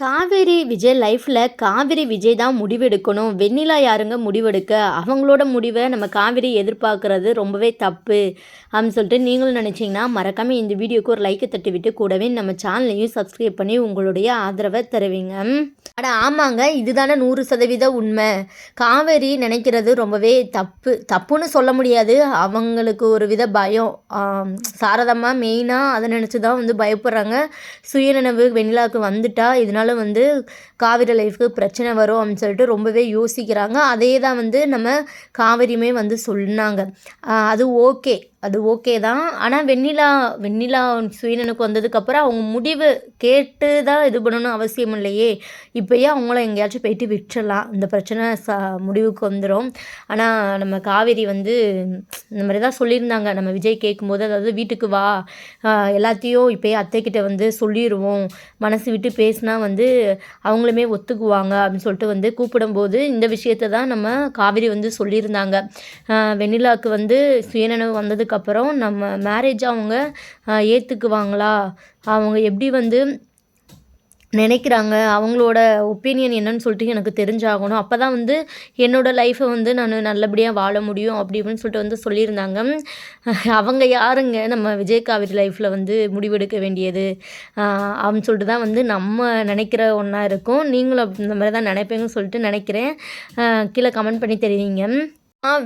காவேரி விஜய் லைஃப்பில் காவேரி விஜய் தான் முடிவெடுக்கணும். வெண்ணிலா யாருங்க முடிவெடுக்க? அவங்களோட முடிவை நம்ம காவேரி எதிர்பார்க்குறது ரொம்பவே தப்பு அப்படின்னு சொல்லிட்டு நீங்களும் நினச்சிங்கன்னா மறக்காமல் இந்த வீடியோக்கு ஒரு லைக்கை தட்டி விட்டு கூடவே நம்ம சேனலையும் சப்ஸ்கிரைப் பண்ணி உங்களுடைய ஆதரவை தருவீங்க. அட ஆமாங்க இதுதானே நூறு சதவீத உண்மை. காவேரி நினைக்கிறது ரொம்பவே தப்பு. தப்புன்னு சொல்ல முடியாது. அவங்களுக்கு ஒரு வித பயம் சாரதமாக மெயினாக அதை நினச்சி தான் வந்து பயப்படுறாங்க. சுயநினைவு வெண்ணிலாவுக்கு வந்துட்டா இதனால வந்து காவிரி லைஃப்க்கு பிரச்சனை வரும் அப்படின்னு சொல்லிட்டு ரொம்பவே யோசிக்கிறாங்க. அதே தான் வந்து நம்ம காவேரியுமே வந்து சொன்னாங்க. அது ஓகே. அது ஓகே தான். ஆனால் வெண்ணிலா வெண்ணிலா சுயனனுக்கு வந்ததுக்கப்புறம் அவங்க முடிவு கேட்டு தான் இது பண்ணணும் அவசியம் இல்லையே. இப்போயே அவங்கள எங்கேயாச்சும் போயிட்டு விட்டுறலாம். இந்த பிரச்சனை ச முடிவுக்கு வந்துடும் ஆனால் நம்ம காவேரி வந்து இந்த மாதிரி தான் சொல்லியிருந்தாங்க. நம்ம விஜய் கேட்கும்போது அதாவது வீட்டுக்கு வா. எல்லாத்தையும் இப்போயே அத்தைக்கிட்ட வந்து சொல்லிடுவோம் மனசு விட்டு பேசினா வந்து அவங்களுமே ஒத்துக்குவாங்க அப்படின்னு சொல்லிட்டு வந்து கூப்பிடும்போது இந்த விஷயத்தை தான் நம்ம காவேரி வந்து சொல்லியிருந்தாங்க. வெண்ணிலாவுக்கு வந்து சுயநனவு வந்ததுக்கப்புறம் நம்ம மேரேஜ் அவங்க ஏற்றுக்குவாங்களா அவங்க எப்படி வந்து நினைக்கிறாங்க? அவங்களோட ஒப்பீனியன் என்னன்னு சொல்லிட்டு எனக்கு தெரிஞ்சாகணும். அப்போ தான் வந்து என்னோடய லைஃப்பை வந்து நான் நல்லபடியாக வாழ முடியும் அப்படி இப்படின்னு சொல்லிட்டு வந்து சொல்லியிருந்தாங்க. அவங்க யாருங்க? நம்ம விஜய் காவேரி லைஃப்பில் வந்து முடிவெடுக்க வேண்டியது? அப்படின்னு சொல்லிட்டு தான் வந்து நம்ம நினைக்கிற ஒன்றா இருக்கும். நீங்களும் இந்த மாதிரி தான் நினைப்பீங்கன்னு சொல்லிட்டு நினைக்கிறேன். கீழே கமெண்ட் பண்ணி தெரிவிங்க.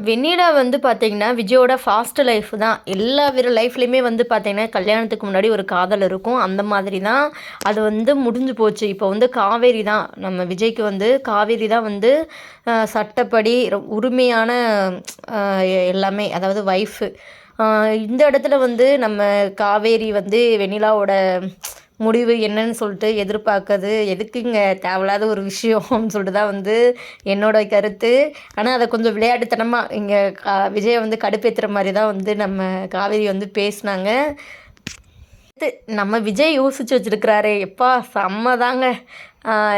வெண்ணிலா வந்து பார்த்தீங்கன்னா விஜயோட ஃபாஸ்ட் லைஃப் தான். எல்லா வீர லைஃப்லேயுமே வந்து பார்த்தீங்கன்னா கல்யாணத்துக்கு முன்னாடி ஒரு காதல் இருக்கும். அந்த மாதிரி தான். அது வந்து முடிஞ்சு போச்சு. இப்போ வந்து காவேரி தான். நம்ம விஜய்க்கு வந்து காவேரி தான் வந்து சட்டப்படி உரிமையான எல்லாமே அதாவது ஒய்ஃபு இந்த இடத்துல வந்து நம்ம காவேரி வந்து வெண்ணிலாவோட முடிவு என்னன்னு சொல்லிட்டு எதிர்பார்க்கறது எதுக்குங்க தேவையில்லாத ஒரு விஷயம்னு சொல்லிட்டு தான் வந்து என்னோட கருத்து. ஆனால் அதை கொஞ்சம் விளையாட்டுத்தனமாக இங்கே கா விஜயை வந்து கடுப்பேற்றுற மாதிரி தான் வந்து நம்ம காவேரி வந்து பேசினாங்க. நம்ம விஜய் யோசிச்சு வச்சிருக்கிறாரு எப்பா செம்ம தாங்க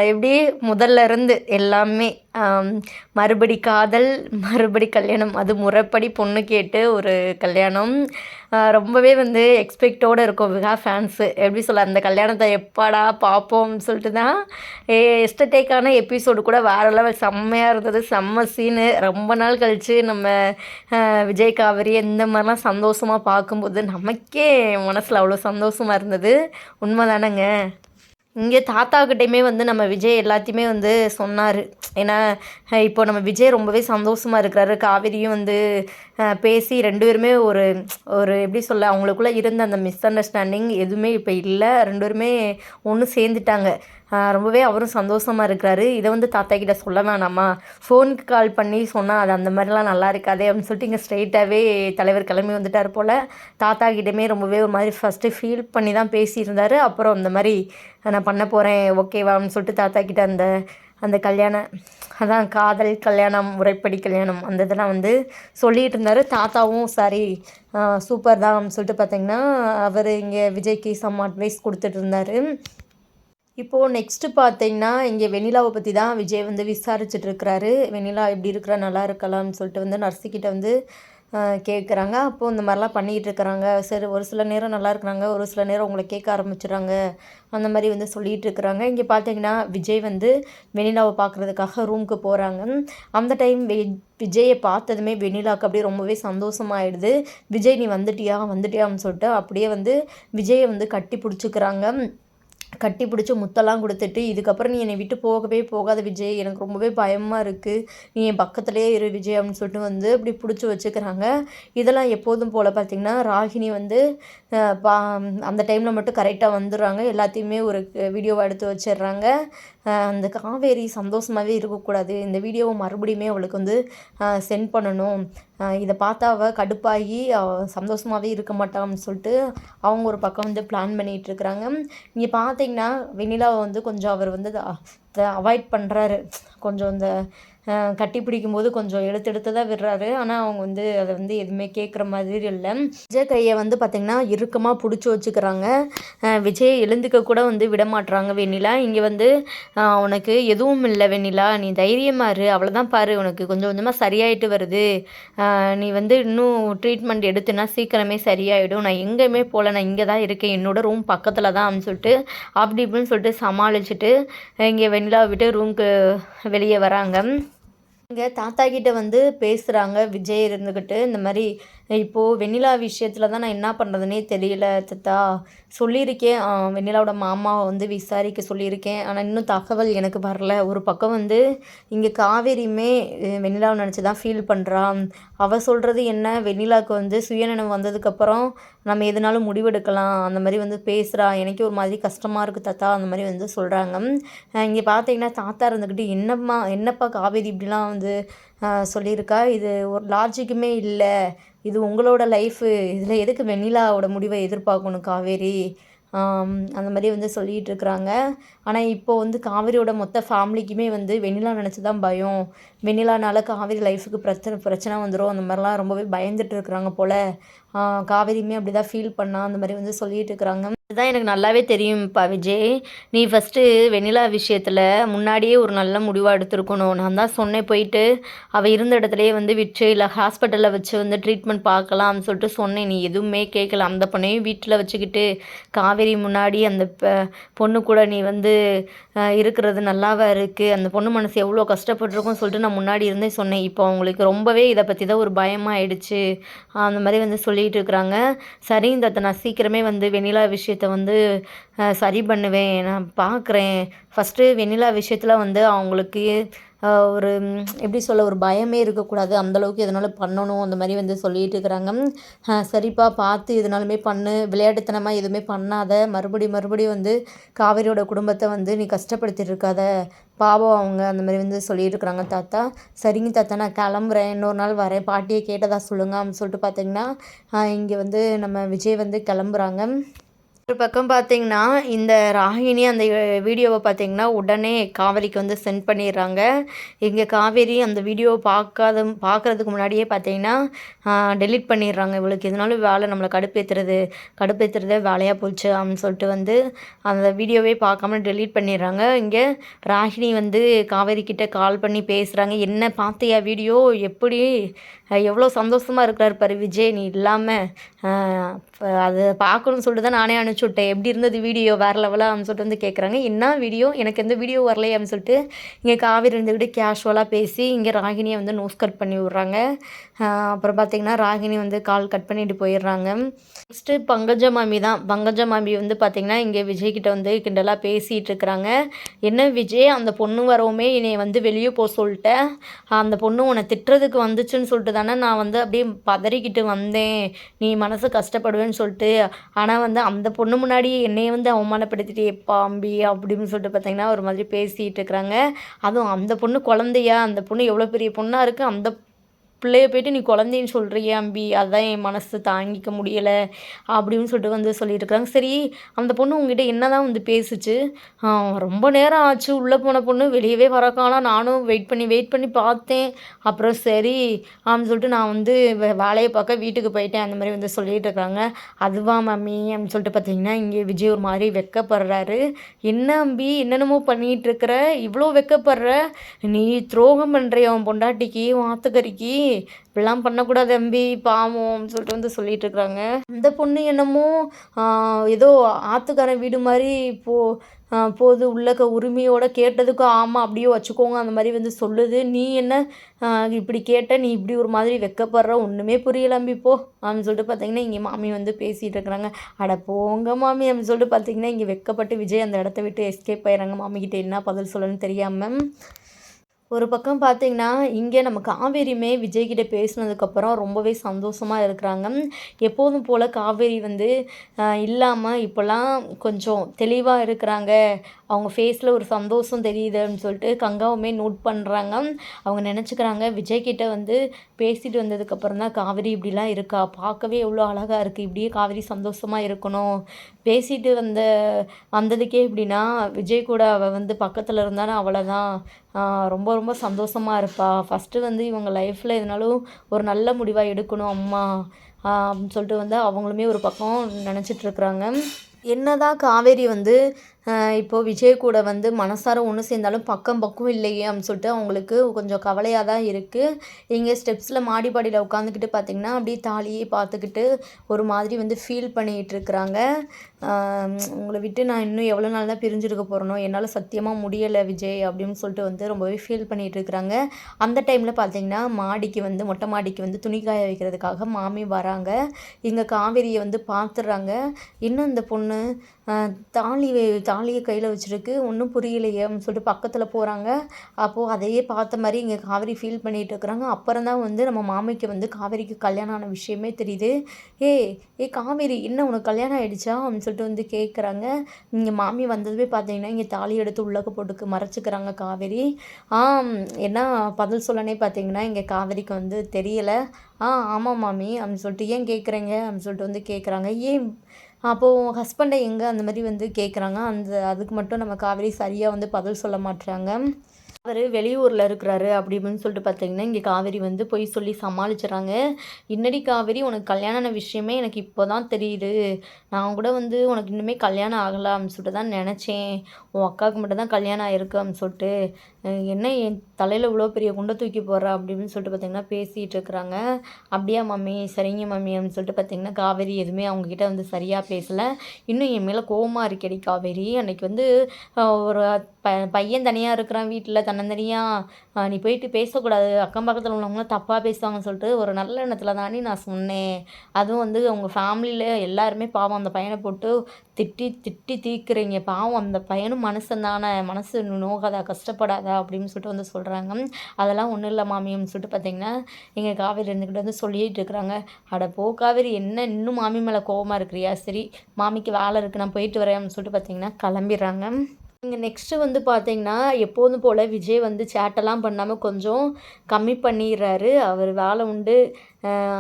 எப்படியே எப்படி முதல்ல இருந்து எல்லாமே மறுபடி காதல் மறுபடி கல்யாணம் அது முறைப்படி பொண்ணு கேட்டு ஒரு கல்யாணம். ரொம்பவே வந்து எக்ஸ்பெக்டோடு இருக்கும். விகா ஃபேன்ஸு எப்படி சொல்ல அந்த கல்யாணத்தை எப்பாடா பார்ப்போம்னு சொல்லிட்டு தான் எஸ்டேக்கான எபிசோடு கூட வேறு லெவல் செம்மையாக இருந்தது. செம்ம சீனு ரொம்ப நாள் கழித்து நம்ம விஜய் காவேரி இந்த மாதிரிலாம் சந்தோஷமாக பார்க்கும்போது நமக்கே மனசில் அவ்வளோ சந்தோஷமாக இருந்தது. உண்மை தானேங்க இங்கே தாத்தாக்கிட்டையுமே வந்து நம்ம விஜய் எல்லாத்தையுமே வந்து சொன்னார். ஏன்னா இப்போ நம்ம விஜய் ரொம்பவே சந்தோஷமாக இருக்கிறாரு. காவேரியும் வந்து பேசி ரெண்டு பேருமே ஒரு ஒரு எப்படி சொல்ல அவங்களுக்குள்ளே இருந்த அந்த மிஸ் அண்டர்ஸ்டாண்டிங் எதுவுமே இப்போ இல்லை. ரெண்டு பேருமே ஒன்று சேர்ந்துட்டாங்க. ரொம்பவே அவரும் சந்தோஷமாக இருக்கிறாரு. இதை வந்து தாத்தா கிட்ட சொல்ல வேணாமா? ஃபோனுக்கு கால் பண்ணி சொன்னால் அது அந்த மாதிரிலாம் நல்லா இருக்காதே அப்படின்னு சொல்லிட்டு இங்கே ஸ்ட்ரைட்டாகவே தலைவர் கிளம்பி வந்துட்டார் போல். தாத்தா கிட்டேயுமே ரொம்பவே ஒரு மாதிரி ஃபஸ்ட்டு ஃபீல் பண்ணி தான் பேசியிருந்தாரு. அப்புறம் இந்த மாதிரி நான் பண்ண போகிறேன் ஓகேவான்னு சொல்லிட்டு தாத்தா கிட்ட அந்த அந்த கல்யாணம் அதான் காதல் கல்யாணம் முறைப்படி கல்யாணம் அந்த இதெல்லாம் வந்து சொல்லிகிட்டு இருந்தார். தாத்தாவும் சரி சூப்பர் தான். சொல்லிட்டு பார்த்தீங்கன்னா அவர் இங்கே விஜய்க்கு சம் அட்வைஸ் கொடுத்துட்டு இருந்தார். இப்போது நெக்ஸ்ட்டு பார்த்தீங்கன்னா இங்கே வெண்ணிலாவை பற்றி தான் விஜய் வந்து விசாரிச்சுட்டு இருக்கிறாரு. வெண்ணிலா எப்படி இருக்கிறா நல்லா இருக்கலாம்னு சொல்லிட்டு வந்து நர்ஸுக்கிட்ட வந்து கேட்குறாங்க அப்போது இந்த மாதிரிலாம் பண்ணிகிட்டு இருக்கிறாங்க. சரி ஒரு சில நேரம் நல்லா இருக்கிறாங்க ஒரு சில நேரம் உங்களை கேட்க ஆரம்பிச்சிடுறாங்க. அந்த மாதிரி வந்து சொல்லிகிட்டு இருக்கிறாங்க. இங்கே பார்த்தீங்கன்னா விஜய் வந்து வெண்ணிலாவை பார்க்குறதுக்காக ரூமுக்கு போகிறாங்க அந்த டைம் வெ விஜயை பார்த்ததுமே வெனிலாவுக்கு அப்படியே ரொம்பவே சந்தோஷமாயிடுது. விஜய் நீ வந்துட்டியா? வந்துட்டியான்னு சொல்லிட்டு அப்படியே வந்து விஜயை வந்து கட்டி பிடிச்சிக்கிறாங்க. கட்டி பிடிச்சி முத்தெல்லாம் கொடுத்துட்டு இதுக்கப்புறம் நீ என்னை விட்டு போகவே போகாத விஜய். எனக்கு ரொம்பவே பயமாக இருக்குது நீ என் பக்கத்துலேயே இரு விஜய் அப்படின்னு சொல்லிட்டு வந்து அப்படி பிடிச்சி வச்சுக்கிறாங்க. இதெல்லாம் எப்போதும் போல் பார்த்திங்கன்னா ராகினி வந்து பா அந்த டைமில் மட்டும் கரெக்டாக வந்துடுறாங்க. எல்லாத்தையுமே ஒரு வீடியோவை எடுத்து வச்சிடுறாங்க. அந்த காவேரி சந்தோஷமாகவே இருக்கக்கூடாது. இந்த வீடியோவை மறுபடியுமே அவளுக்கு வந்து சென்ட் பண்ணணும். இதை பார்த்தா அவள் கடுப்பாகி அவள் சந்தோஷமாகவே இருக்க மாட்டான்னு சொல்லிட்டு அவங்க ஒரு பக்கம் வந்து பிளான் பண்ணிகிட்டு இருக்கிறாங்க. நீங்கள் பார்த்தீங்கன்னா வெண்ணிலாவை வந்து கொஞ்சம் அவர் வந்து அவாய்ட் பண்ணுறாரு கொஞ்சம் இந்த அஹ், கட்டி பிடிக்கும்போது கொஞ்சம் எடுத்து எடுத்து தான் விடுறாரு. ஆனால் அவங்க வந்து அதை வந்து எதுவுமே கேட்குற மாதிரி இல்லை. விஜய் கையை வந்து பார்த்திங்கன்னா இறுக்கமாக பிடிச்சி வச்சுக்கிறாங்க. விஜய் எழுந்துக்க கூட வந்து விட மாட்டுறாங்க வெண்ணிலா. இங்கே வந்து உனக்கு எதுவும் இல்லை வெண்ணிலா. நீ தைரியமாக இரு. அவ்வளோதான் பாரு. உனக்கு கொஞ்சம் கொஞ்சமாக சரியாயிட்டு வருது. நீ வந்து இன்னும் ட்ரீட்மெண்ட் எடுத்துனா சீக்கிரமே சரியாயிடும். நான் எங்கேயுமே போகல நான் இங்கே தான் இருக்கேன். என்னோட ரூம் பக்கத்தில் தான் அப்படின்னு சொல்லிட்டு அப்படி இப்படின்னு சொல்லிட்டு சமாளிச்சுட்டு இங்கே வெண்ணிலா விட்டு ரூம்க்கு வெளியே வராங்க. இங்கே தாத்தா கிட்ட வந்து பேசுகிறாங்க விஜய் இருந்துக்கிட்டு இந்த மாதிரி இப்போது வெண்ணிலா விஷயத்தில் தான் நான் என்ன பண்ணுறதுனே தெரியல தாத்தா சொல்லியிருக்கேன். வெண்ணிலாவோட மாமாவை வந்து விசாரிக்க சொல்லியிருக்கேன். ஆனால் இன்னும் தகவல் எனக்கு வரல. ஒரு பக்கம் வந்து இங்கே காவேரியுமே வெண்ணிலாவை நினச்சி தான் ஃபீல் பண்ணுறான் அவள் சொல்கிறது என்ன? வெண்ணிலாவுக்கு வந்து சுயநினைவு வந்ததுக்கப்புறம் நம்ம எதுனாலும் முடிவெடுக்கலாம். அந்த மாதிரி வந்து பேசுகிறா எனக்கே ஒரு மாதிரி கஷ்டமாக இருக்குது தாத்தா. அந்த மாதிரி வந்து சொல்கிறாங்க இங்கே பார்த்தீங்கன்னா தாத்தா இருந்துக்கிட்டு என்னம்மா என்னப்பா காவேரி இப்படிலாம் வந்து சொல்லியிருக்கா? இது ஒரு லாஜிக்குமே இல்லை. இது உங்களோட லைஃபு இதில் எதுக்கு வெண்ணிலாவோட முடிவை எதிர்பார்க்கணும் காவேரி? அந்த மாதிரி வந்து சொல்லிகிட்டு இருக்கிறாங்க. ஆனால் இப்போ வந்து காவேரியோட மொத்த ஃபேமிலிக்குமே வந்து வெண்ணிலா நினச்சி தான் பயம். வெண்ணிலானால காவேரி லைஃபுக்கு பிரச்சனை பிரச்சனை வந்துடும் அந்த மாதிரிலாம் ரொம்பவே பயந்துட்டு இருக்கிறாங்க போல். காவேரியுமே அப்படி தான் ஃபீல் பண்ணால் அந்த மாதிரி வந்து சொல்லிகிட்டு இருக்கிறாங்க. இதுதான் எனக்கு நல்லாவே தெரியும்ப்பா விஜய். நீ ஃபஸ்ட்டு வெண்ணிலா விஷயத்தில் முன்னாடியே ஒரு நல்ல முடிவாக எடுத்திருக்கணும். நான் தான் சொன்னேன் போயிட்டு அவள் இருந்த இடத்துலையே வந்து விட்டு இல்லை ஹாஸ்பிட்டலில் வச்சு வந்து ட்ரீட்மெண்ட் பார்க்கலாம்னு சொல்லிட்டு சொன்னேன். நீ எதுவுமே கேட்கல. அந்த பொண்ணையும் வீட்டில் வச்சுக்கிட்டு காவேரி முன்னாடி அந்த ப- பொண்ணு கூட நீ வந்து இருக்கிறது நல்லாவா இருக்குது அந்த பொண்ணு மனசு எவ்வளோ கஷ்டப்பட்டிருக்கும்னு சொல்லிட்டு நான் முன்னாடி இருந்தே சொன்னேன். இப்போ அவங்களுக்கு ரொம்பவே இதை பற்றி தான் ஒரு பயமாயிடுச்சு. அந்த மாதிரி வந்து சொல்லிகிட்டு இருக்கிறாங்க. சரிங்க இந்த நான் சீக்கிரமே வந்து வெண்ணிலா விஷயம் விஷயத்தை வந்து சரி பண்ணுவேன். நான் பார்க்குறேன் ஃபஸ்ட்டு வெண்ணிலா விஷயத்தில் வந்து அவங்களுக்கு ஒரு எப்படி சொல்ல ஒரு பயமே இருக்கக்கூடாது. அந்தளவுக்கு எதனால பண்ணணும்? அந்த மாதிரி வந்து சொல்லிட்டு இருக்கிறாங்க. சரிப்பா பார்த்து எதுனாலுமே பண்ணு. விளையாட்டுத்தனமாக எதுவுமே பண்ணாத. மறுபடி மறுபடியும் வந்து காவேரியோட குடும்பத்தை வந்து நீ கஷ்டப்படுத்திட்டு இருக்காத. பாவம் அவங்க அந்த மாதிரி வந்து சொல்லிட்டு இருக்கிறாங்க. தாத்தா சரிங்க தாத்தா நான் கிளம்புறேன். இன்னொரு நாள் வரேன். பாட்டியை கேட்டதா சொல்லுங்க அப்படின்னு சொல்லிட்டு பார்த்தீங்கன்னா இங்கே வந்து நம்ம விஜய் வந்து கிளம்புறாங்க. ஒரு பக்கம் பார்த்தீங்கன்னா இந்த ராகினி அந்த வீடியோவை பார்த்தீங்கன்னா உடனே காவேரிக்கு வந்து சென்ட் பண்ணிடுறாங்க. இங்கே காவேரி அந்த வீடியோவை பார்க்காத பார்க்குறதுக்கு முன்னாடியே பார்த்தீங்கன்னா டெலிட் பண்ணிடுறாங்க இவளுக்கு. எதுனாலும் வேலை நம்மளை கடுப்பேற்றுறது கடுப்பேற்றுறதே வேலையாக போச்சு அப்படின்னு சொல்லிட்டு வந்து அந்த வீடியோவே பார்க்காம டெலீட் பண்ணிடுறாங்க. இங்கே ராகினி வந்து காவேரி கிட்டே கால் பண்ணி பேசுகிறாங்க என்ன பார்த்தியா வீடியோ? எப்படி? எவ்வளோ சந்தோஷமாக இருக்கிறார் பாரு விஜய். நீ இல்லாமல் அது பார்க்கணும்னு சொல்லிட்டு தான் நானே அனுப்பிச்சி விட்டேன் எப்படி இருந்தது வீடியோ வேறு லெவலாக அப்படின்னு சொல்லிட்டு வந்து கேட்குறாங்க என்ன வீடியோ எனக்கு எந்த வீடியோ வரலையே அப்படின்னு சொல்லிட்டு இங்கே காவிரி இருந்துக்கிட்டு கேஷுவலாக பேசி இங்கே ராகினியை வந்து நோஸ் கட் பண்ணி விட்றாங்க. அப்புறம் பார்த்தீங்கன்னா ராகினி வந்து கால் கட் பண்ணிட்டு போயிடுறாங்க. நெக்ஸ்ட்டு பங்கஜ மாமி தான். பங்கஜ மாமி வந்து பார்த்திங்கன்னா இங்கே விஜய்கிட்ட வந்து கிண்டலாக பேசிகிட்டு இருக்கிறாங்க. என்ன விஜய் அந்த பொண்ணு வரவுமே என்னை வந்து வெளியே போக சொல்லிட்டேன் அந்த பொண்ணு உன்னை திட்டுறதுக்கு வந்துச்சுன்னு சொல்லிட்டு தானே நான் வந்து அப்படியே பதறிக்கிட்டு வந்தேன். நீ மனசு கஷ்டப்படுவேன்னு சொல்லிட்டு. ஆனால் வந்து அந்த பொண்ணு பொண்ணு முன்னாடி என்னையை வந்து அவமானப்படுத்திட்டு பாம்பி அப்படின்னு சொல்லிட்டு பார்த்தீங்கன்னா ஒரு மாதிரி பேசிகிட்டு இருக்கிறாங்க. அதுவும் அந்த பொண்ணு குழந்தையா அந்த பொண்ணு எவ்வளோ பெரிய பொண்ணாக இருக்குது அந்த பிள்ளைய போயிட்டு நீ குழந்தைன்னு சொல்கிறியே அம்பி அதான் என் மனசு தாங்கிக்க முடியலை அப்படின்னு சொல்லிட்டு வந்து சொல்லிட்டு சரி அந்த பொண்ணு உங்ககிட்ட என்ன தான் வந்து பேசுச்சு? ரொம்ப நேரம் ஆச்சு. உள்ளே போன பொண்ணு வெளியவே வரக்காலாம் நானும் வெயிட் பண்ணி வெயிட் பண்ணி பார்த்தேன். அப்புறம் சரி அப்படின்னு சொல்லிட்டு நான் வந்து வே- வேலையை பார்க்க வீட்டுக்கு போயிட்டேன். அந்த மாதிரி வந்து சொல்லிட்டு இருக்காங்க. அதுவா மம்மி அப்படின்னு சொல்லிட்டு பார்த்தீங்கன்னா இங்கே விஜய் ஒரு மாதிரி வெக்கப்படுறாரு. என்ன அம்பி என்னென்னமோ பண்ணிகிட்டு இருக்கிற? இவ்வளோ வெக்கப்படுற? நீ துரோகம் பண்ணுறிய உன் பொண்டாட்டிக்கு உன் ஆத்துக்கறிக்கு? இப்படிலாம் பண்ணக்கூடாது அம்பி பாவம்னு சொல்லிட்டு வந்து சொல்லிட்டு இருக்கிறாங்க அந்த பொண்ணு என்னமோ ஏதோ ஆத்துக்காரன் வீடு மாதிரி போ போது உள்ளக்க உரிமையோட கேட்டதுக்கும் ஆமாம் அப்படியே வச்சுக்கோங்க அந்த மாதிரி வந்து சொல்லுது. நீ என்ன இப்படி கேட்ட நீ இப்படி ஒரு மாதிரி வெக்கப்படுற ஒன்றுமே புரியலம்பி போ அப்படின்னு சொல்லிட்டு பார்த்தீங்கன்னா இங்கே மாமி வந்து பேசிகிட்டு இருக்கிறாங்க. அட போங்க மாமி அப்படின்னு சொல்லிட்டு பார்த்தீங்கன்னா இங்கே வெக்கப்பட்டு விஜய் அந்த இடத்த விட்டு எஸ்கேப் ஆயிடுறாங்க. மாமிக்கிட்ட என்ன பதில் சொல்லணும்னு தெரியாமல் ஒரு பக்கம் பார்த்தீங்கன்னா இங்கே நம்ம காவேரியுமே விஜய்கிட்ட பேசினதுக்கப்புறம் ரொம்பவே சந்தோஷமாக இருக்கிறாங்க. எப்போதும் போல் காவேரி வந்து இல்லாமல் இப்போல்லாம் கொஞ்சம் தெளிவாக இருக்கிறாங்க. அவங்க ஃபேஸில் ஒரு சந்தோஷம் தெரியுதுன்னு சொல்லிட்டு கங்காவுமே நோட் பண்ணுறாங்க அவங்க நினச்சிக்கிறாங்க விஜய்கிட்ட வந்து பேசிட்டு வந்ததுக்கப்புறம் தான் காவேரி இப்படிலாம் இருக்கா? பார்க்கவே எவ்வளோ அழகாக இருக்குது இப்படியே காவேரி சந்தோஷமாக இருக்கணும். பேசிட்டு வந்த வந்ததுக்கே இப்படின்னா விஜய் கூட அவள் வந்து பக்கத்தில் இருந்தாலும் அவ்வளோதான் ரொம்ப ரொம்ப சந்தோஷமாக இருப்பாள் ஃபஸ்ட்டு வந்து இவங்க லைஃப்பில் எதுனாலும் ஒரு நல்ல முடிவாக எடுக்கணும் அம்மா. அப்படின்னு சொல்லிட்டு வந்து அவங்களுமே ஒரு பக்கம் நினச்சிட்ருக்குறாங்க என்ன தான் காவேரி வந்து இப்போது விஜய் கூட வந்து மனசார ஒன்று சேர்ந்தாலும் பக்கம் பக்கம் இல்லையே அப்படின்னு சொல்லிட்டு அவங்களுக்கு கொஞ்சம் கவலையாக தான் இருக்குது இங்கே ஸ்டெப்ஸில் மாடிப்பாடியில் உட்காந்துக்கிட்டு பார்த்திங்கன்னா அப்படியே தாலியே பார்த்துக்கிட்டு ஒரு மாதிரி வந்து ஃபீல் பண்ணிகிட்டு இருக்கிறாங்க. உங்களை விட்டு நான் இன்னும் எவ்வளோ நாள் தான் பிரிஞ்சிருக்க போகிறனோ என்னால் சத்தியமாக முடியலை விஜய் அப்படின்னு சொல்லிட்டு வந்து ரொம்பவே ஃபீல் பண்ணிகிட்டு இருக்கிறாங்க. அந்த டைமில் பார்த்திங்கன்னா மாடிக்கு வந்து மொட்டை மாடிக்கு வந்து துணி காய வைக்கிறதுக்காக மாமி வராங்க. இங்கே காவேரியை வந்து பார்த்துட்றாங்க இன்னும் இந்த பொண்ணு? தாலி தாலியை கையில் வச்சுருக்கு. ஒன்றும் புரியலையே அப்படின்னு சொல்லிட்டு பக்கத்தில் போகிறாங்க அப்போது அதையே பார்த்த மாதிரி இங்கே காவேரி ஃபீல் பண்ணிகிட்டு இருக்கிறாங்க. அப்புறம் தான் வந்து நம்ம மாமிக்கு வந்து காவேரிக்கு கல்யாணம் ஆன விஷயமே தெரியுது. ஏ ஏ காவேரி என்ன உனக்கு கல்யாணம் ஆகிடுச்சா அப்படின்னு சொல்லிட்டு வந்து கேட்குறாங்க இங்கே மாமி வந்ததுமே பார்த்தீங்கன்னா இங்கே தாலி எடுத்து உள்ளக்க போட்டுக்கு மறைச்சிக்கிறாங்க காவேரி. ஆ என்ன பதில் சொல்லனே பார்த்தீங்கன்னா இங்கே காவேரிக்கு வந்து தெரியலை. ஆ ஆமாம் மாமி அப்படின்னு சொல்லிட்டு ஏன் கேட்குறீங்க அப்படின்னு சொல்லிட்டு வந்து கேட்குறாங்க ஏன் அப்போது உன் ஹஸ்பண்டை எங்கே அந்த மாதிரி வந்து கேட்குறாங்க அந்த அதுக்கு மட்டும் நம்ம காவேரி சரியாக வந்து பதில் சொல்ல மாட்டுறாங்க அவர் வெளியூரில் இருக்கிறாரு அப்படி இப்படின்னு சொல்லிட்டு பார்த்தீங்கன்னா இங்கே காவேரி வந்து போய் சொல்லி சமாளிச்சிடறாங்க இன்னடி காவேரி உனக்கு கல்யாணம் விஷயமே எனக்கு இப்போ தான் தெரியுது. நான் கூட வந்து உனக்கு இன்னுமே கல்யாணம் ஆகலாம்னு சொல்லிட்டு தான் நினச்சேன். உன் அக்காவுக்கு மட்டும் தான் கல்யாணம் ஆயிருக்கு அப்படின்னு சொல்லிட்டு என்ன என் தலையில் இவ்வளோ பெரிய குண்டை தூக்கி போடுறா அப்படின்னு சொல்லிட்டு பார்த்தீங்கன்னா பேசிகிட்டு இருக்கிறாங்க. அப்படியா மம்மி சரிங்க மம்மி அப்படின்னு சொல்லிட்டு பார்த்தீங்கன்னா காவேரி எதுவுமே அவங்கக்கிட்ட வந்து சரியாக பேசலை. இன்னும் என் மேலே கோபமாக இருக்கடி காவேரி. அன்னைக்கு வந்து ஒரு ப பையன் தனியாக இருக்கிறான் வீட்டில் தன்னந்தனியாக நீ போயிட்டு பேசக்கூடாது. அக்கம் பக்கத்தில் உள்ளவங்களும் தப்பாக பேசுவாங்கன்னு சொல்லிட்டு ஒரு நல்ல எண்ணத்தில் தானே நான் சொன்னேன். அதுவும் வந்து அவங்க ஃபேமிலியில் எல்லாருமே பாவம். அந்த பையனை போட்டு திட்டி திட்டி தீர்க்குறீங்க பாவம். அந்த பையனும் மனுஷன் தானே. மனசு நோகாதா? கஷ்டப்படாதா? அப்படின்னு சொல்லிட்டு வந்து சொல்கிறாங்க அதெல்லாம் ஒன்றும் இல்லை மாமியம்னு சொல்லிட்டு பார்த்தீங்கன்னா எங்கள் காவேரி இருந்துக்கிட்டு வந்து சொல்லிகிட்டு இருக்கிறாங்க. அட போ காவேரி என்ன இன்னும் மாமி மேலே கோவமாக இருக்கிறியா? சரி மாமிக்கு வேலை இருக்குது நான் போயிட்டு வரேன் சொல்லிட்டு பார்த்தீங்கன்னா கிளம்பிடுறாங்க. இங்கே நெக்ஸ்ட்டு வந்து பார்த்தீங்கன்னா எப்போதும் போல் விஜய் வந்து சேட்டெல்லாம் பண்ணாமல் கொஞ்சம் கம்மி பண்ணிடுறாரு. அவர் வேலை உண்டு.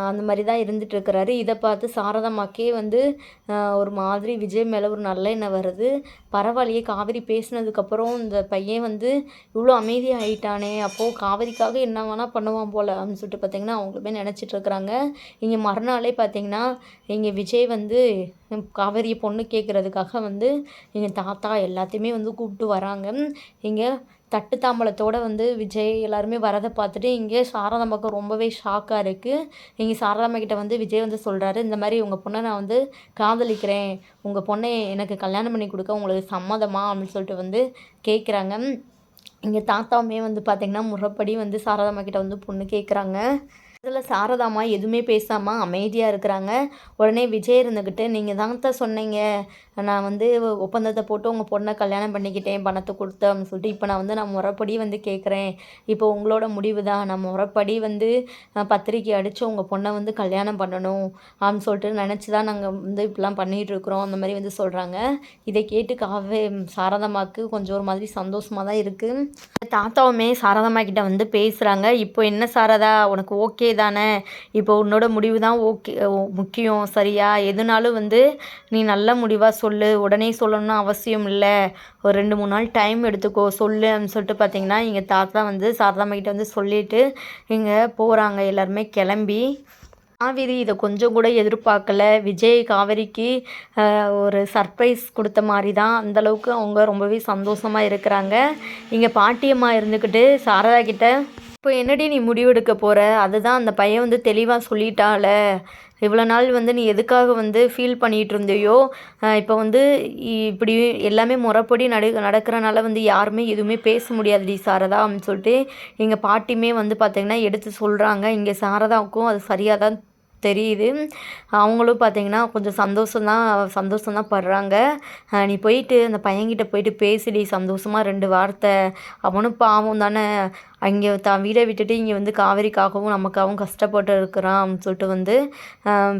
அந்த மாதிரி தான் இருந்துகிட்ருக்கிறாரு இதை பார்த்து சாரதாமாக்கே வந்து ஒரு மாதிரி விஜய் மேலே ஒரு நல்ல எண்ணம் வருது. பரவாயில்லையே காவேரி பேசினதுக்கப்புறம் இந்த பையன் வந்து இவ்வளோ அமைதியாக ஆகிட்டானே அப்போது காவேரிக்காக என்ன வேணால் பண்ணுவான் போல் அப்படின்னு சொல்லிட்டு பார்த்திங்கன்னா அவங்களுமே நினச்சிட்ருக்குறாங்க இங்கே மறுநாளே பார்த்திங்கன்னா இங்கே விஜய் வந்து காவேரியை பொண்ணு கேட்குறதுக்காக வந்து எங்கள் தாத்தா எல்லாத்தையுமே வந்து கூப்பிட்டு வராங்க. இங்கே தட்டு தாம்பலத்தோடு வந்து விஜய் எல்லாருமே வரதை பார்த்துட்டு இங்கே பக்கம் ரொம்பவே ஷாக்காக இருக்குது இங்கே சாரதாம்மா கிட்ட வந்து விஜய் வந்து சொல்கிறாரு இந்த மாதிரி உங்கள் பொண்ணை நான் வந்து காதலிக்கிறேன். உங்கள் பொண்ணை எனக்கு கல்யாணம் பண்ணி கொடுக்க உங்களுக்கு சம்மதமா? அப்படின்னு சொல்லிட்டு வந்து கேட்குறாங்க இங்கே தாத்தாவுமே வந்து பார்த்திங்கன்னா முறைப்படி வந்து சாரதாம்மா கிட்ட வந்து பொண்ணு கேட்குறாங்க இதில் சாரதாம்மா எதுவுமே பேசாமல் அமைதியாக இருக்கிறாங்க. உடனே விஜய் இருந்துக்கிட்டு நீங்கள் தான் தான் சொன்னீங்க. நான் வந்து ஒப்பந்தத்தை போட்டு உங்கள் பொண்ணை கல்யாணம் பண்ணிக்கிட்டேன் பணத்தை கொடுத்த அப்படின்னு சொல்லிட்டு இப்போ நான் வந்து நான் முறைப்படி வந்து கேட்குறேன் இப்போ உங்களோட முடிவு தான். நான் முறைப்படி வந்து பத்திரிக்கை அடித்து உங்கள் பொண்ணை வந்து கல்யாணம் பண்ணணும் அப்படின்னு சொல்லிட்டு நினச்சி தான் நாங்கள் வந்து இப்படிலாம் பண்ணிகிட்ருக்குறோம் அந்த மாதிரி வந்து சொல்கிறாங்க இதை கேட்டு காவே சாரதாமாவுக்கு கொஞ்சம் ஒரு மாதிரி சந்தோஷமாக தான் இருக்குது தாத்தாவுமே சாரதாமா கிட்ட வந்து பேசுகிறாங்க இப்போ என்ன சாரதா? உனக்கு ஓகே தானே? இப்போ உன்னோட முடிவு தான் ஓகே முக்கியம் சரியா? எதுனாலும் வந்து நீ நல்ல முடிவாக சொல்லு. உடனே சொல்லணும்னு அவசியம் இல்லை. ஒரு ரெண்டு மூணு நாள் டைம் எடுத்துக்கோ. சொல்லு அப்படின்னு சொல்லிட்டு பார்த்தீங்கன்னா எங்கள் தாத்தா வந்து சாரதாம்மா வந்து சொல்லிவிட்டு இங்கே போகிறாங்க எல்லாருமே கிளம்பி. காவேரி இதை கொஞ்சம் கூட எதிர்பார்க்கல. விஜய் காவேரிக்கு ஒரு சர்ப்ரைஸ் கொடுத்த மாதிரி தான் அந்தளவுக்கு அவங்க ரொம்பவே சந்தோஷமாக இருக்கிறாங்க. இங்கே பாட்டியம்மா இருந்துக்கிட்டு சாரதா கிட்ட இப்போ என்னடி நீ முடிவெடுக்க போகிற அதுதான் அந்த பையன் வந்து தெளிவாக சொல்லிட்டால. இவ்வளோ நாள் வந்து நீ எதுக்காக வந்து ஃபீல் பண்ணிகிட்டு இருந்தியோ? இப்போ வந்து இப்படி எல்லாமே முறைப்படி நடு நடக்கிறனால வந்து யாருமே எதுவுமே பேச முடியாதுடி சாரதா அப்படின்னு சொல்லிட்டு எங்கள் பாட்டியுமே வந்து பார்த்திங்கன்னா எடுத்து சொல்கிறாங்க இங்கே சாரதாவுக்கும் அது சரியாக தான் தெரியுது. அவங்களும் பார்த்தீங்கன்னா கொஞ்சம் சந்தோஷம் தான் சந்தோஷம் தான் படுறாங்க நீ போயிட்டு அந்த பையன்கிட்ட போயிட்டு பேசிடி சந்தோஷமாக ரெண்டு வார்த்தை. அவனும் பாவம் தானே அங்கே தான் வீடை விட்டுட்டு இங்கே வந்து காவேரிக்காகவும் நமக்காகவும் கஷ்டப்பட்டு இருக்கிறான் சொல்லிட்டு வந்து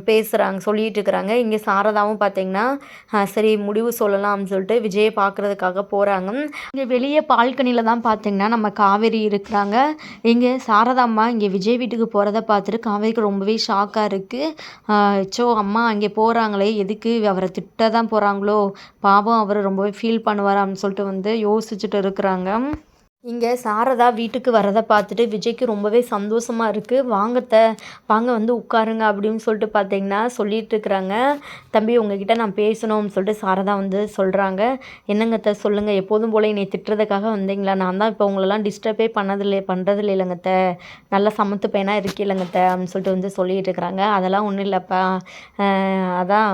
பேசுகிறாங்க சொல்லிகிட்டு இருக்கிறாங்க. இங்கே சாரதாவும் பார்த்தீங்கன்னா சரி முடிவு சொல்லலாம் அப்படின்னு சொல்லிட்டு விஜயை பார்க்குறதுக்காக போகிறாங்க இங்கே வெளியே பால்கனியில் தான் பார்த்தீங்கன்னா நம்ம காவேரி இருக்கிறாங்க. இங்கே சாரதாம்மா இங்கே விஜய் வீட்டுக்கு போகிறத பார்த்துட்டு காவேரிக்கு ரொம்பவே ஷாக்காக இருக்குது சோ அம்மா அங்கே போகிறாங்களே எதுக்கு அவரை திட்ட தான் போகிறாங்களோ பாவம் அவர் ரொம்பவே ஃபீல் பண்ணுவார் அப்படின்னு சொல்லிட்டு வந்து யோசிச்சுட்டு இருக்கிறாங்க. இங்கே சாரதா வீட்டுக்கு வரதை பார்த்துட்டு விஜய்க்கு ரொம்பவே சந்தோஷமாக இருக்குது வாங்கத்த வாங்க வந்து உட்காருங்க அப்படின்னு சொல்லிட்டு பார்த்தீங்கன்னா சொல்லிட்டு இருக்கிறாங்க. தம்பி உங்ககிட்ட நான் பேசணும்னு சொல்லிட்டு சாரதா வந்து சொல்கிறாங்க என்னங்கத்த சொல்லுங்கள் எப்போதும் போல் என்னை திட்டுறதுக்காக வந்தீங்களா? நான் தான் இப்போ உங்களெல்லாம் டிஸ்டர்பே பண்ணதில்லை பண்ணுறதில்ல இல்லைங்கத்த நல்லா சமத்து பையனாக இருக்கீங்களங்க அப்படின்னு சொல்லிட்டு வந்து சொல்லிட்டு இருக்கிறாங்க. அதெல்லாம் ஒன்றும் இல்லைப்பா. அதான்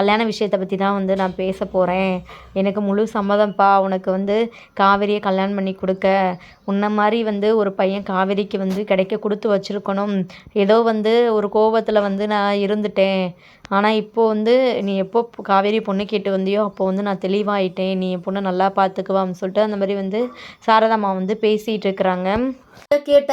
கல்யாண விஷயத்தை பற்றி தான் வந்து நான் பேச போகிறேன் எனக்கு முழு சம்மதம்ப்பா. உனக்கு வந்து காவேரியை கல்யாணம் பண்ணி கொடுக்க உன்ன மாதிரி வந்து ஒரு பையன் காவேரிக்கு வந்து கிடைக்க கொடுத்து வச்சுருக்கணும். ஏதோ வந்து ஒரு கோபத்தில் வந்து நான் இருந்துட்டேன். ஆனால் இப்போது வந்து நீ எப்போ காவேரி பொண்ணு கேட்டு வந்தியோ அப்போ வந்து நான் தெளிவாயிட்டேன். நீ என் பொண்ணை நல்லா பார்த்துக்குவான்னு சொல்லிட்டு அந்த மாதிரி வந்து சாரதாம்மா வந்து பேசிகிட்டு இருக்கிறாங்க. இதை கேட்ட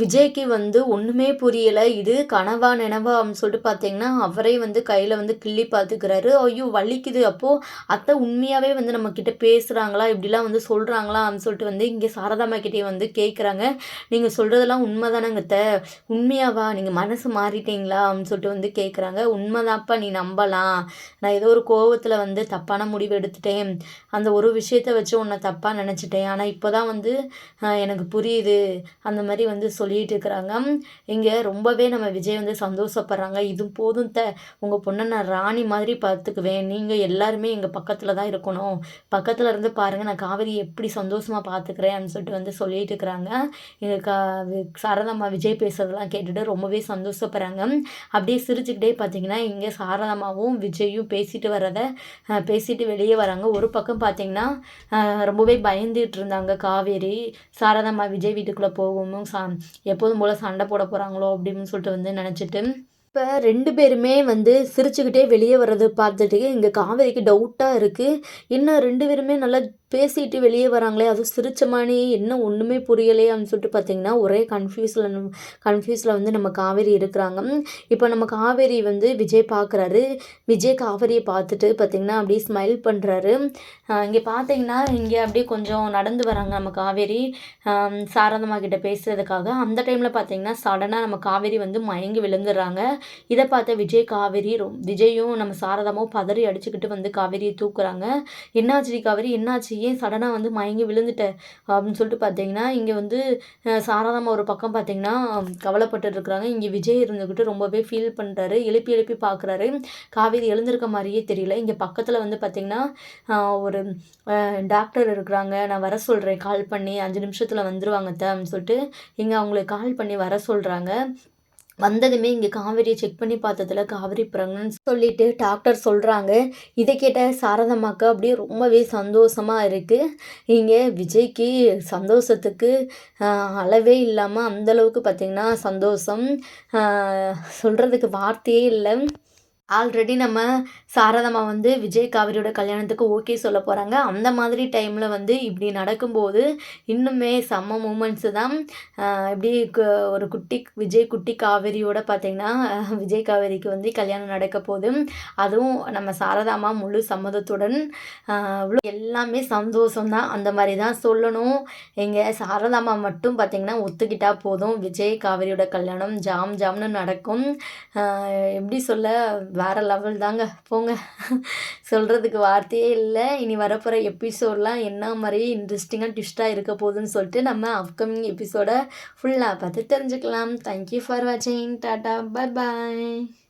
விஜய்க்கு வந்து ஒன்றுமே புரியலை. இது கனவா நினவா அப்படின்னு சொல்லிட்டு பார்த்தீங்கன்னா அவரே வந்து கையில் வந்து கிள்ளி பார்த்துக்கிறாரு ஐயோ வலிக்குது. அப்போது அத்தை உண்மையாகவே வந்து நம்மக்கிட்ட பேசுகிறாங்களா இப்படிலாம் வந்து சொல்கிறாங்களா அப்படின்னு சொல்லிட்டு வந்து இங்கே சாரதாமா கிட்டே வந்து கேட்குறாங்க நீங்கள் சொல்கிறதெல்லாம் உண்மை தானேங்க உண்மையாவா? நீங்கள் மனசு மாறிட்டீங்களா? அப்படின்னு சொல்லிட்டு வந்து கேட்குறாங்க உண்மைதான்ப்பா நீ நம்பலாம். நான் ஏதோ ஒரு கோவத்தில் வந்து தப்பான முடிவு எடுத்துட்டேன். அந்த ஒரு விஷயத்தை வச்சு உன்னை தப்பாக நினச்சிட்டேன். ஆனால் இப்போ தான் வந்து எனக்கு புரியுது. அந்த மாதிரி வந்து சொல்லிட்டு இருக்கிறாங்க. இங்கே ரொம்பவே நம்ம விஜய் வந்து சந்தோஷப்படுறாங்க. இது போதும் த உங்கள் பொண்ணை நான் ராணி மாதிரி பார்த்துக்குவேன். நீங்கள் எல்லாருமே எங்கள் பக்கத்தில் தான் இருக்கணும். பக்கத்தில் இருந்து பாருங்கள் நான் காவேரி எப்படி சந்தோஷமாக பார்த்துக்கிறேன் அப்படின்னு சொல்லிட்டு வந்து சொல்லிட்டு இருக்கிறாங்க. எங்கள் கா வி- சாரதாம்மா விஜய் பேசுறதெல்லாம் கேட்டுட்டு ரொம்பவே சந்தோஷப்படுறாங்க. அப்படியே சிரிச்சுக்கிட்டே பார்த்தீங்கன்னா இங்கே சாரதாம்மாவும் விஜயும் பேசிட்டு வரதை பேசிட்டு வெளியே வராங்க. ஒரு பக்கம் பார்த்தீங்கன்னா ரொம்பவே பயந்துட்டு இருந்தாங்க காவேரி. சாரதாம்மா விஜய் வீட்டுக்குள்ளே போகவும் சா எப்போதும் போல் சண்டை போட போகிறாங்களோ அப்படின்னு சொல்லிட்டு வந்து நினச்சிட்டு இப்போ ரெண்டு பேருமே வந்து சிரிச்சுக்கிட்டே வெளியே வர்றது பார்த்துட்டு இங்கே காவேரிக்கு டவுட்டாக இருக்குது என்ன ரெண்டு பேருமே நல்லா பேசிட்டு வெளியே வராங்களே அதுவும் சிரிச்ச மாதிரி என்ன ஒன்றுமே புரியலையே அப்படின்னு சொல்லிட்டு பார்த்தீங்கன்னா ஒரே கன்ஃபியூஸில் கன்ஃபியூஸில் வந்து நம்ம காவேரி இருக்கிறாங்க. இப்போ நம்ம காவேரி வந்து விஜய் பார்க்குறாரு விஜய் காவேரியை பார்த்துட்டு பார்த்தீங்கன்னா அப்படியே ஸ்மைல் பண்ணுறாரு இங்கே பார்த்தீங்கன்னா இங்கே அப்படியே கொஞ்சம் நடந்து வராங்க நம்ம காவேரி. ஆம், சாரதம்மா கிட்ட பேசுறதுக்காக. அந்த டைமில் பார்த்தீங்கன்னா சடனாக நம்ம காவேரி வந்து மயங்கி விழுந்துடுறாங்க. இதை பார்த்த விஜய் காவேரி ரொம் விஜயும் நம்ம சாரதாமும் பதறி அடிச்சுக்கிட்டு வந்து காவேரியை தூக்குறாங்க. என்னாச்சு காவேரி? என்னாச்சு? ஏன் சடனாக வந்து மயங்கி விழுந்துட்டேன் அப்படின்னு சொல்லிட்டு பார்த்தீங்கன்னா இங்கே வந்து சாரதாமா சாரதாம்மா ஒரு பக்கம் பார்த்தீங்கன்னா கவலைப்பட்டு இருக்கிறாங்க. இங்கே விஜய் இருந்துக்கிட்டு ரொம்பவே ஃபீல் பண்ணுறாரு எழுப்பி எழுப்பி பார்க்குறாரு காவேரி எழுந்திருக்க மாதிரியே தெரியல. இங்கே பக்கத்தில் வந்து பார்த்தீங்கன்னா ஒரு டாக்டர் இருக்கிறாங்க. நான் வர சொல்கிறேன் கால் பண்ணி அஞ்சு நிமிஷத்தில் வந்துடுவாங்க அத்தை அப்படின்னு சொல்லிட்டு இங்கே அவங்களுக்கு கால் பண்ணி வர சொல்கிறாங்க வந்ததுமே இங்கே காவேரியை செக் பண்ணி பார்த்ததுல காவேரி ப்ரெக்னன்ஸ் சொல்லிட்டு டாக்டர் சொல்கிறாங்க இதை கேட்ட சாரதம்மாக்கு அப்படியே ரொம்பவே சந்தோஷமாக இருக்குது இங்கே விஜய்க்கு சந்தோஷத்துக்கு அளவே இல்லாமல் அந்தளவுக்கு பார்த்திங்கன்னா சந்தோஷம். சொல்கிறதுக்கு வார்த்தையே இல்லை. ஆல்ரெடி நம்ம சாரதம்மா வந்து விஜய் காவிரியோட கல்யாணத்துக்கு ஓகே சொல்ல போகிறாங்க அந்த மாதிரி டைமில் வந்து இப்படி நடக்கும்போது இன்னுமே செம்ம மூமெண்ட்ஸு தான். இப்படி ஒரு குட்டி விஜய் குட்டி காவேரியோட பார்த்திங்கன்னா விஜய் காவேரிக்கு வந்து கல்யாணம் நடக்க போகுது. அதுவும் நம்ம சாரதாமா முழு சம்மதத்துடன் எல்லாமே சந்தோஷம்தான். அந்த மாதிரி தான் சொல்லணும். எங்கள் சாரதாமா மட்டும் பார்த்திங்கன்னா ஒத்துக்கிட்டால் போதும். விஜய் காவேரியோட கல்யாணம் ஜாம் ஜாம்னு நடக்கும். எப்படி சொல்ல வேறு லெவல் தாங்க. போங்க. சொல்கிறதுக்கு வார்த்தையே இல்லை. இனி வரப்போகிற எபிசோட்லாம் என்ன மாதிரி இன்ட்ரெஸ்டிங்காக ட்விஸ்ட்டாக இருக்க போகுதுன்னு சொல்லிட்டு நம்ம அப்கமிங் எபிசோடை ஃபுல்லாக பார்த்து தெரிஞ்சுக்கலாம். தேங்க்யூ ஃபார் வாட்சிங் டாட்டா பாய் பாய்